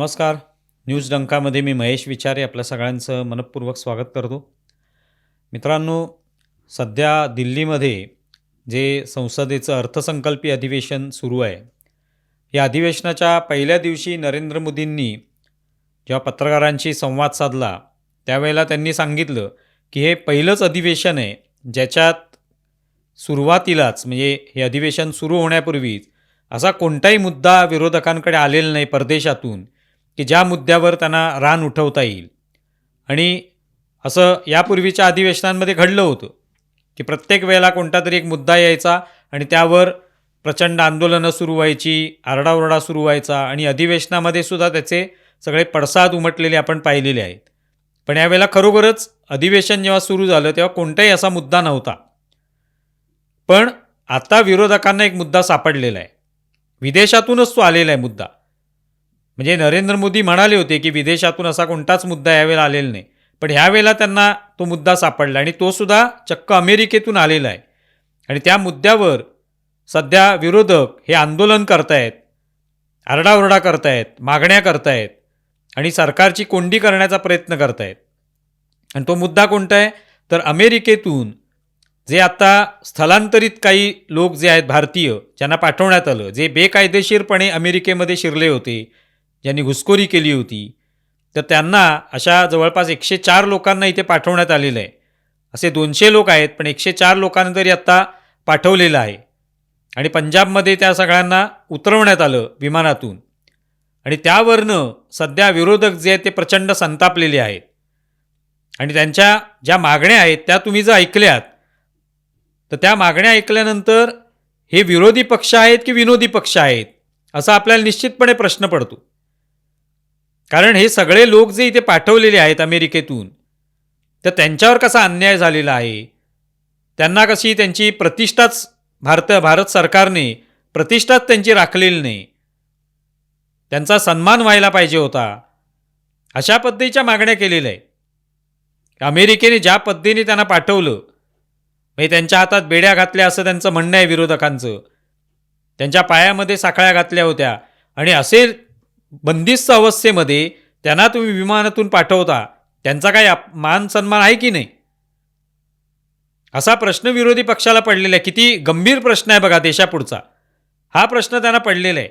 नमस्कार. न्यूज डंकामध्ये मी महेश विचारे आपल्या सगळ्यांचं मनपूर्वक स्वागत करतो. मित्रांनो सध्या दिल्लीमध्ये जे संसदेचं अर्थसंकल्पीय अधिवेशन सुरू आहे या अधिवेशनाच्या पहिल्या दिवशी नरेंद्र मोदींनी जेव्हा पत्रकारांशी संवाद साधला त्यावेळेला त्यांनी सांगितलं की हे पहिलंच अधिवेशन आहे ज्याच्यात सुरुवातीलाच म्हणजे हे अधिवेशन सुरू होण्यापूर्वीच असा कोणताही मुद्दा विरोधकांकडे आलेला नाही परदेशातून. की ज्या मुद्द्यावर त्यांना रान उठवता येईल. आणि असं यापूर्वीच्या अधिवेशनांमध्ये घडलं होतं की प्रत्येक वेळेला कोणता तरी एक मुद्दा यायचा आणि त्यावर प्रचंड आंदोलनं सुरू व्हायची आरडाओरडा सुरू व्हायचा आणि अधिवेशनामध्ये सुद्धा त्याचे सगळे पडसाद उमटलेले आपण पाहिलेले आहेत. पण यावेळेला खरोखरच अधिवेशन जेव्हा सुरू झालं तेव्हा कोणताही असा मुद्दा नव्हता. पण आता विरोधकांना एक मुद्दा सापडलेला आहे. विदेशातूनच तो आलेला आहे मुद्दा. म्हणजे नरेंद्र मोदी म्हणाले होते की विदेशातून असा कोणताच मुद्दा यावेळेला आलेला नाही. पण ह्यावेळेला त्यांना तो मुद्दा सापडला आणि तो सुद्धा चक्क अमेरिकेतून आलेला आहे. आणि त्या मुद्द्यावर सध्या विरोधक हे आंदोलन करतायत आरडाओरडा करतायत मागण्या करतायत आणि सरकारची कोंडी करण्याचा प्रयत्न करतायत. आणि तो मुद्दा कोणता आहे? तर अमेरिकेतून जे आता स्थलांतरित काही लोक जे आहेत भारतीय ज्यांना पाठवण्यात आलं जे बेकायदेशीरपणे अमेरिकेमध्ये शिरले होते ज्यांनी घुसखोरी केली होती तर त्यांना अशा जवळपास एकशे चार लोकांना इथे पाठवण्यात आलेलं आहे. असे दोनशे लोक आहेत पण एकशे चार लोकांना तरी आत्ता पाठवलेलं आहे. आणि पंजाबमध्ये त्या सगळ्यांना उतरवण्यात आलं विमानातून. आणि त्यावरनं सध्या विरोधक जे आहेत ते प्रचंड संतापलेले आहेत. आणि त्यांच्या ज्या मागण्या आहेत त्या तुम्ही जर ऐकल्यात तर त्या मागण्या ऐकल्यानंतर हे विरोधी पक्ष आहेत की विनोदी पक्ष आहेत असा आपल्याला निश्चितपणे प्रश्न पडतो. कारण हे सगळे लोक जे इथे पाठवलेले आहेत अमेरिकेतून तर त्यांच्यावर कसा अन्याय झालेला आहे? त्यांना कशी त्यांची प्रतिष्ठाच भारत भारत सरकारने प्रतिष्ठाच त्यांची राखलेली नाही? त्यांचा सन्मान व्हायला पाहिजे होता. अशा पद्धतीच्या मागण्या केलेल्या आहेत. अमेरिकेने ज्या पद्धतीने त्यांना पाठवलं म्हणजे त्यांच्या हातात बेड्या घातल्या असं त्यांचं म्हणणं आहे विरोधकांचं. त्यांच्या पायामध्ये साखळ्या घातल्या होत्या. आणि असे बंदिस्त अवस्थेमध्ये त्यांना तुम्ही विमानातून पाठवता त्यांचा काही मान सन्मान आहे की नाही? असा प्रश्न विरोधी पक्षाला पडलेला आहे. किती गंभीर प्रश्न आहे बघा देशापुढचा. हा प्रश्न त्यांना पडलेला आहे.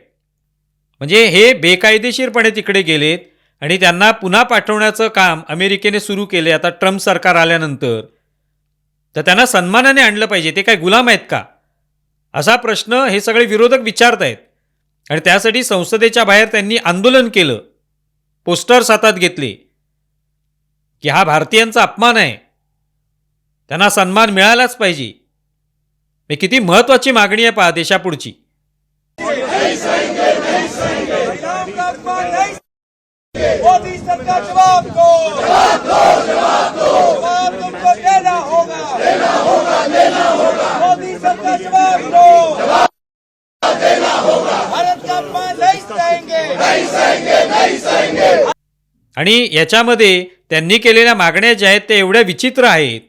म्हणजे हे बेकायदेशीरपणे तिकडे गेलेत आणि त्यांना पुन्हा पाठवण्याचं काम अमेरिकेने सुरू केले आता ट्रम्प सरकार आल्यानंतर. तर त्यांना सन्मानाने आणलं पाहिजे. ते काय गुलाम आहेत का? असा प्रश्न हे सगळे विरोधक विचारत आहेत आणि त्यासाठी संसदेच्या बाहेर त्यांनी आंदोलन केलं. पोस्टर्स हातात घेतले. की हा भारतीयांचा अपमान आहे. त्यांना सन्मान मिळालाच पाहिजे. हे किती महत्वाची मागणी आहे पहा देशापुढची. मोदी सरकार आणि याच्यामध्ये त्यांनी केलेल्या मागण्या ज्या आहेत त्या एवढ्या विचित्र आहेत.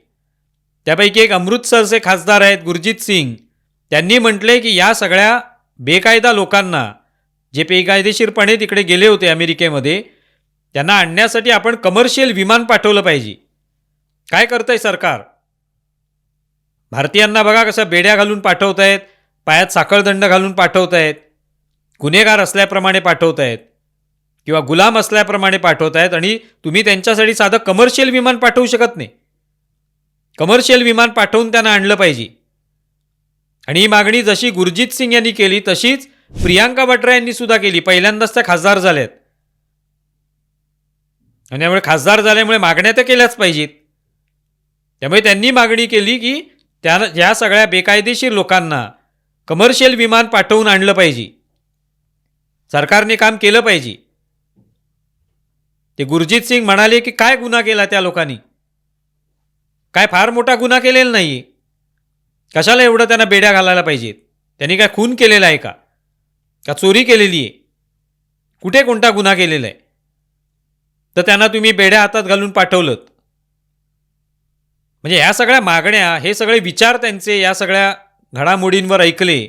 त्यापैकी एक अमृतसरचे खासदार आहेत गुरजित सिंग. त्यांनी म्हटले की या सगळ्या बेकायदा लोकांना जे बेकायदेशीरपणे तिकडे गेले होते अमेरिकेमध्ये त्यांना आणण्यासाठी आपण कमर्शियल विमान पाठवलं पाहिजे. काय करतंय सरकार? भारतीयांना बघा कसं बेड्या घालून पाठवत आहेत पायात साखळदंड घालून पाठवत आहेत गुन्हेगार असल्याप्रमाणे पाठवत आहेत किंवा गुलाम असल्याप्रमाणे पाठवत आहेत आणि तुम्ही त्यांच्यासाठी साधं कमर्शियल विमान पाठवू शकत नाही. कमर्शियल विमान पाठवून त्यांना आणलं पाहिजे. आणि ही मागणी जशी गुरजित सिंग यांनी केली तशीच प्रियांका बट्रा यांनी सुद्धा केली. पहिल्यांदाच त्या खासदार झाल्यात आणि त्यामुळे खासदार झाल्यामुळे मागण्या तर केल्याच पाहिजेत. त्यामुळे त्यांनी मागणी केली की त्या या सगळ्या बेकायदेशीर लोकांना कमर्शियल विमान पाठवून आणलं पाहिजे. सरकारने काम केलं पाहिजे. ते गुरजित सिंग म्हणाले की काय गुन्हा केला त्या लोकांनी? काय फार मोठा गुन्हा केलेला नाही कशाला एवढं त्यांना बेड्या घालायला पाहिजेत? त्यांनी काय खून केलेला आहे का? का चोरी केलेली आहे? कुठे कोणता गुन्हा केलेला आहे? तर त्यांना तुम्ही बेड्या हातात घालून पाठवलं म्हणजे ह्या सगळ्या मागण्या हे सगळे विचार त्यांचे या सगळ्या घडामोडींवर ऐकले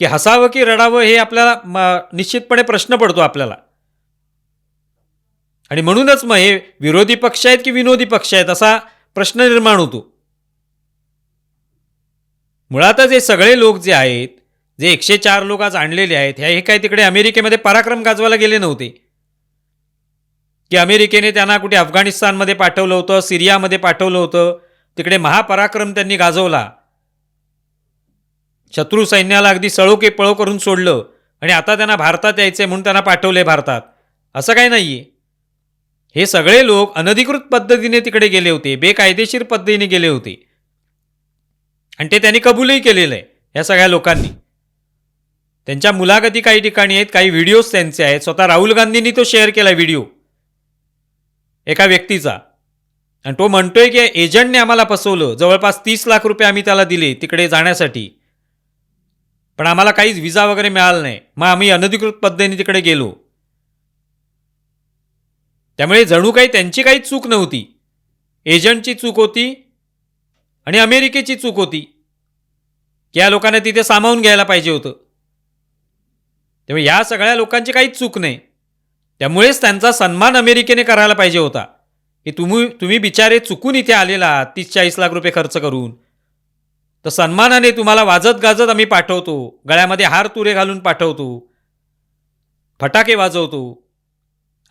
की हसावं की रडावं हे आपल्याला निश्चितपणे प्रश्न पडतो आपल्याला. आणि म्हणूनच मग हे विरोधी पक्ष आहेत की विनोदी पक्ष आहेत असा प्रश्न निर्माण होतो. मुळातच हे सगळे लोक जे आहेत जे एकशे चार लोक आज आणलेले आहेत ह्या हे काय तिकडे अमेरिकेमध्ये पराक्रम गाजवायला गेले नव्हते. की अमेरिकेने त्यांना कुठे अफगाणिस्तानमध्ये पाठवलं होतं सिरियामध्ये पाठवलं होतं तिकडे महापराक्रम त्यांनी गाजवला. शत्रू सैन्याला अगदी सळोके पळो करून सोडलं आणि आता त्यांना भारतात यायचे म्हणून त्यांना पाठवले भारतात. असं काही नाही आहे हे सगळे लोक अनधिकृत पद्धतीने तिकडे गेले होते बेकायदेशीर पद्धतीने गेले होते. आणि ते त्यांनी कबूलही केलेलं आहे या सगळ्या लोकांनी. त्यांच्या मुलाखती काही ठिकाणी आहेत काही व्हिडिओज त्यांचे आहेत. स्वतः राहुल गांधींनी तो शेअर केला व्हिडिओ एका व्यक्तीचा. आणि तो म्हणतोय की एजंटने आम्हाला फसवलं. जवळपास तीस लाख रुपये आम्ही त्याला दिले तिकडे जाण्यासाठी. पण आम्हाला काहीच व्हिजा वगैरे मिळाला नाही. मग आम्ही अनधिकृत पद्धतीने तिकडे गेलो. त्यामुळे जणू काही त्यांची काहीच चूक नव्हती. एजंटची चूक होती आणि अमेरिकेची चूक होती. की या लोकांना तिथे सामावून घ्यायला पाहिजे होतं. त्यामुळे या सगळ्या लोकांची काहीच चूक नाही. त्यामुळेच त्यांचा सन्मान अमेरिकेने करायला पाहिजे होता. की तुम्ही तुम्ही बिचारे चुकून इथे आलेला आहात तीस चाळीस लाख रुपये खर्च करून. तर सन्मानाने तुम्हाला वाजत गाजत आम्ही पाठवतो. गळ्यामध्ये हार तुरे घालून पाठवतो. फटाके वाजवतो.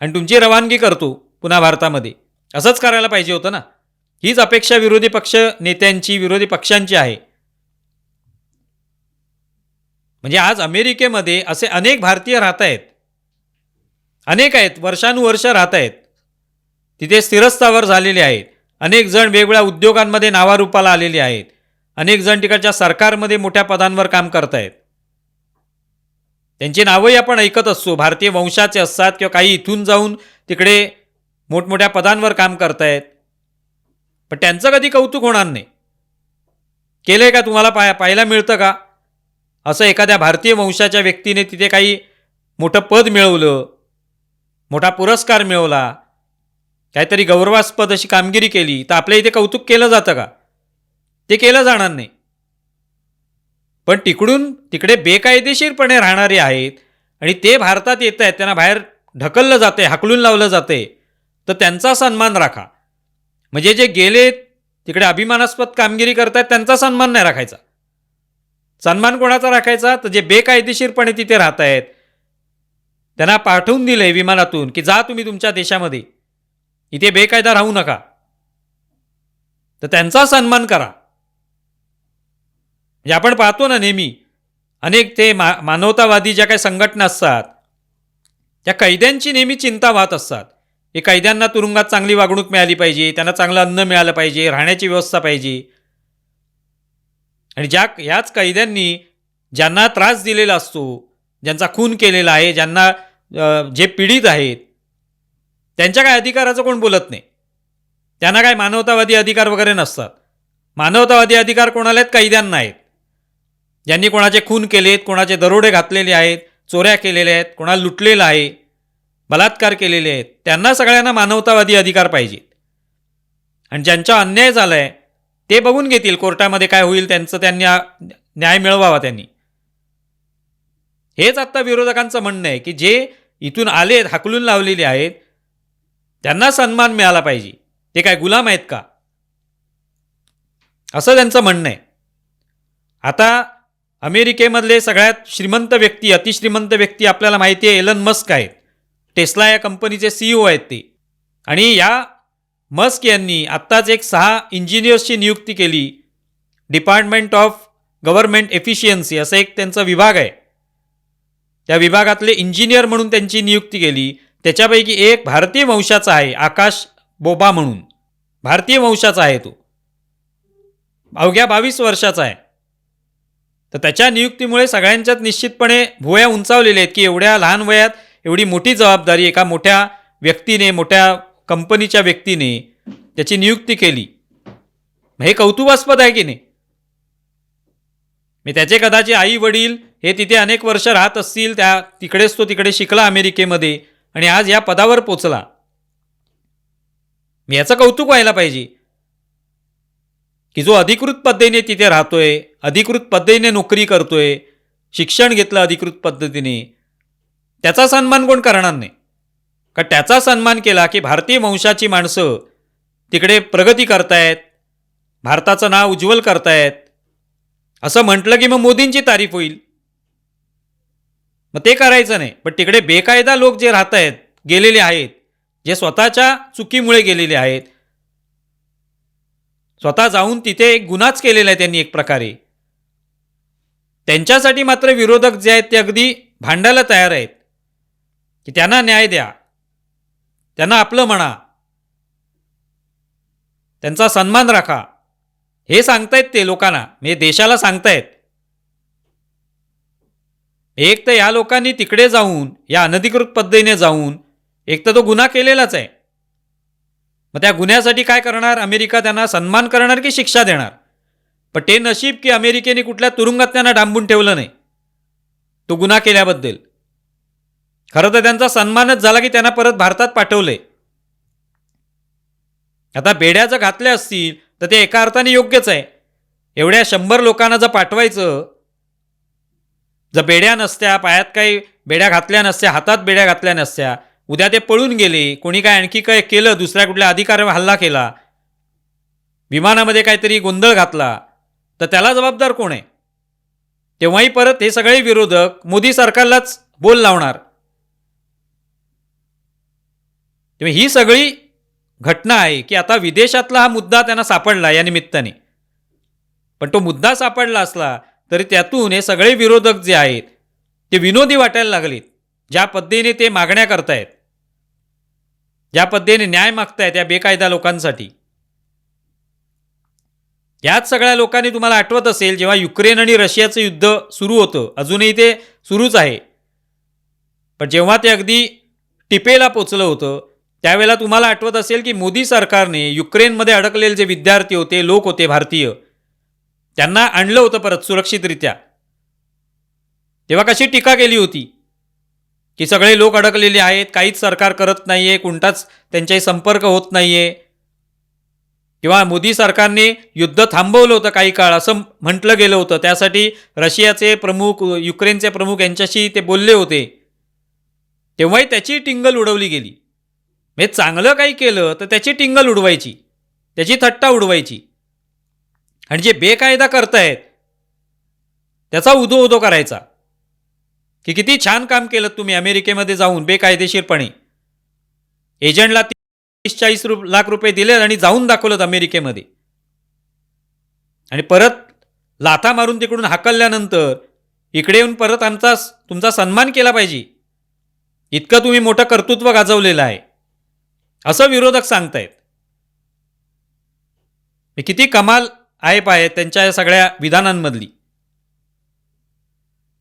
आणि तुमची रवानगी करतो पुन्हा भारतामध्ये. असंच करायला पाहिजे होतं ना. हीच अपेक्षा विरोधी पक्ष नेत्यांची विरोधी पक्षांची आहे. म्हणजे आज अमेरिकेमध्ये असे अनेक भारतीय राहत आहेत अनेक आहेत वर्षानुवर्ष राहत आहेत तिथे स्थिरस्थावर झालेले आहेत. अनेक जण वेगवेगळ्या उद्योगांमध्ये नावारूपाला आलेले आहेत. अनेक जण तिकडच्या सरकारमध्ये मोठ्या पदांवर काम करत आहेत त्यांची नावंही आपण ऐकत असतो. भारतीय वंशाचे असतात किंवा काही इथून जाऊन तिकडे मोठमोठ्या पदांवर काम करतायत. पण त्यांचं कधी कौतुक होणार नाही. केलं आहे का तुम्हाला पाय पाहायला मिळतं का? असं एखाद्या भारतीय वंशाच्या व्यक्तीने तिथे काही मोठं पद मिळवलं मोठा पुरस्कार मिळवला काहीतरी गौरवास्पद अशी कामगिरी केली तर आपल्या इथे कौतुक केलं जातं का? ते केलं जाणार नाही. पण तिकडून तिकडे बेकायदेशीरपणे राहणारे आहेत आणि ते भारतात येत आहेत त्यांना बाहेर ढकललं जाते हाकलून लावलं जाते तर त्यांचा सन्मान राखा. म्हणजे जे गेले तिकडे अभिमानास्पद कामगिरी करतायत त्यांचा सन्मान नाही राखायचा. सन्मान कोणाचा राखायचा? तर जे बेकायदेशीरपणे तिथे राहत आहेत त्यांना पाठवून दिले विमानातून की जा तुम्ही तुमच्या देशामध्ये. इथे बेकायदा राहू नका. तर त्यांचा सन्मान करा. म्हणजे आपण पाहतो ना नेहमी अनेक ते मा मानवतावादी ज्या काही संघटना असतात त्या कैद्यांची नेहमी चिंता वाहत असतात. हे कैद्यांना तुरुंगात चांगली वागणूक मिळाली पाहिजे त्यांना चांगलं अन्न मिळालं पाहिजे राहण्याची व्यवस्था पाहिजे. आणि ज्या ह्याच कैद्यांनी ज्यांना त्रास दिलेला असतो ज्यांचा खून केलेला आहे ज्यांना जे पीडित आहेत त्यांच्या काय अधिकाराचं कोण बोलत नाही? त्यांना काय मानवतावादी अधिकार वगैरे नसतात. मानवतावादी अधिकार कोणाला आहेत? कैद्यांना आहेत. ज्यांनी कोणाचे खून केलेत कोणाचे दरोडे घातलेले आहेत चोऱ्या केलेल्या आहेत कोणाला लुटलेलं आहे बलात्कार केलेले आहेत त्यांना सगळ्यांना मानवतावादी अधिकार पाहिजेत. आणि ज्यांचा अन्याय झाला आहे ते बघून घेतील कोर्टामध्ये काय होईल त्यांचं त्यांनी न्याय मिळवावा त्यांनी. हेच आत्ता विरोधकांचं म्हणणं आहे की जे इथून आलेत हाकलून लावलेले आहेत त्यांना सन्मान मिळाला पाहिजे. ते काय गुलाम आहेत का? असं त्यांचं म्हणणं आहे. आता अमेरिकेमधले सगळ्यात श्रीमंत व्यक्ती अतिश्रीमंत व्यक्ती आपल्याला माहिती आहे एलन मस्क आहेत टेस्ला या कंपनीचे सीईओ आहेत ते. आणि या मस्क यांनी आत्ताच एक सहा इंजिनियर्सची नियुक्ती केली. डिपार्टमेंट ऑफ गव्हर्नमेंट एफिशियन्सी असं एक त्यांचा विभाग आहे. त्या विभागातले इंजिनियर म्हणून त्यांची नियुक्ती केली. त्याच्यापैकी एक भारतीय वंशाचा आहे आकाश बोबा म्हणून. भारतीय वंशाचा आहे तो. अवघ्या बावीस वर्षाचा आहे. तर त्याच्या नियुक्तीमुळे सगळ्यांच्यात निश्चितपणे भुवया उंचावलेल्या आहेत की एवढ्या लहान वयात एवढी मोठी जबाबदारी एका मोठ्या व्यक्तीने मोठ्या कंपनीच्या व्यक्तीने त्याची नियुक्ती केली. हे कौतुकास्पद आहे की नाही? मी त्याचे कदाचित आई वडील हे तिथे अनेक वर्ष राहत असतील त्या तिकडेच तो तिकडे शिकला अमेरिकेमध्ये आणि आज या पदावर पोचला. मी याचं कौतुक व्हायला पाहिजे. की जो अधिकृत पद्धतीने तिथे राहतोय अधिकृत पद्धतीने नोकरी करतोय शिक्षण घेतलं अधिकृत पद्धतीने त्याचा सन्मान कोण करणार नाही? का त्याचा सन्मान केला की भारतीय वंशाची माणसं तिकडे प्रगती करतायत भारताचं नाव उज्ज्वल करतायत? असं म्हटलं की मग मोदींची तारीफ होईल. मग ते करायचं नाही. पण तिकडे बेकायदा लोक जे राहत आहेत गेलेले आहेत जे स्वतःच्या चुकीमुळे गेलेले आहेत स्वतः जाऊन तिथे एक गुन्हाच केलेला आहे त्यांनी एक प्रकारे. त्यांच्यासाठी मात्र विरोधक जे आहेत ते अगदी भांडायला तयार आहेत. की त्यांना न्याय द्या. त्यांना आपलं म्हणा. त्यांचा सन्मान राखा. हे सांगतायत ते लोकांना. म्हणजे देशाला सांगतायत. एक तर या लोकांनी तिकडे जाऊन या अनधिकृत पद्धतीने जाऊन एक तर तो गुन्हा केलेलाच आहे. मग त्या गुन्ह्यासाठी काय करणार? अमेरिका त्यांना सन्मान करणार की शिक्षा देणार? पण ते नशीब की अमेरिकेने कुठल्या तुरुंगात त्यांना डांबून ठेवलं नाही. तो गुन्हा केल्याबद्दल. खरं तर त्यांचा सन्मानच झाला की त्यांना परत भारतात पाठवले आता बेड्या जर घातल्या असतील तर ते एका अर्थाने योग्यच आहे. एवढ्या शंभर लोकांना जर पाठवायचं जर बेड्या नसत्या पायात काही बेड्या घातल्या नसत्या हातात बेड्या घातल्या नसत्या उद्या ते पळून गेले. कोणी काय आणखी काय केलं? दुसऱ्या कुठल्या अधिकाऱ्यावर हल्ला केला? विमानामध्ये काहीतरी गोंधळ घातला. तर त्याला जबाबदार कोण आहे? तेव्हाही परत हे सगळे विरोधक मोदी सरकारलाच बोल लावणार. तेव्हा ही सगळी घटना आहे की आता विदेशातला हा मुद्दा त्यांना सापडला या निमित्ताने. पण तो मुद्दा सापडला असला तरी त्यातून हे सगळे विरोधक जे आहेत ते विनोदी वाटायला लागलेत. ज्या पद्धतीने ते मागण्या करतायत. ज्या पद्धतीने न्याय मागताय त्या बेकायदा लोकांसाठी. याच सगळ्या लोकांनी तुम्हाला आठवत असेल जेव्हा युक्रेन आणि रशियाचं युद्ध सुरू होतं अजूनही ते सुरूच आहे. पण जेव्हा ते अगदी टिपेला पोचलं होतं त्यावेळेला तुम्हाला आठवत असेल की मोदी सरकारने युक्रेनमध्ये अडकलेले जे विद्यार्थी होते लोक होते भारतीय त्यांना आणलं होतं परत सुरक्षितरित्या. तेव्हा कशी टीका केली होती? की सगळे लोक अडकलेले आहेत काहीच सरकार करत नाही आहे कोणताच त्यांच्याही संपर्क होत नाही आहे किंवा मोदी सरकारने युद्ध थांबवलं होतं काही काळ असं म्हटलं गेलं होतं. त्यासाठी रशियाचे प्रमुख युक्रेनचे प्रमुख यांच्याशी ते बोलले होते. तेव्हाही त्याची टिंगल उडवली गेली. म्हणजे चांगलं काही केलं तर त्याची टिंगल उडवायची. त्याची थट्टा उडवायची. आणि जे बेकायदा करतायत त्याचा उदो उदो करायचा. की किती छान काम केलं तुम्ही अमेरिकेमध्ये जाऊन बेकायदेशीरपणे. एजंटला तीस चाळीस रु लाख रुपये दिले आणि जाऊन दाखवलं अमेरिकेमध्ये. आणि परत लाथा मारून तिकडून हाकलल्यानंतर इकडे येऊन परत आमचा तुमचा सन्मान केला पाहिजे. इतकं तुम्ही मोठं कर्तृत्व गाजवलेलं आहे. असं विरोधक सांगतायत. हे किती कमाल आहे पाय त्यांच्या या सगळ्या विधानांमधली.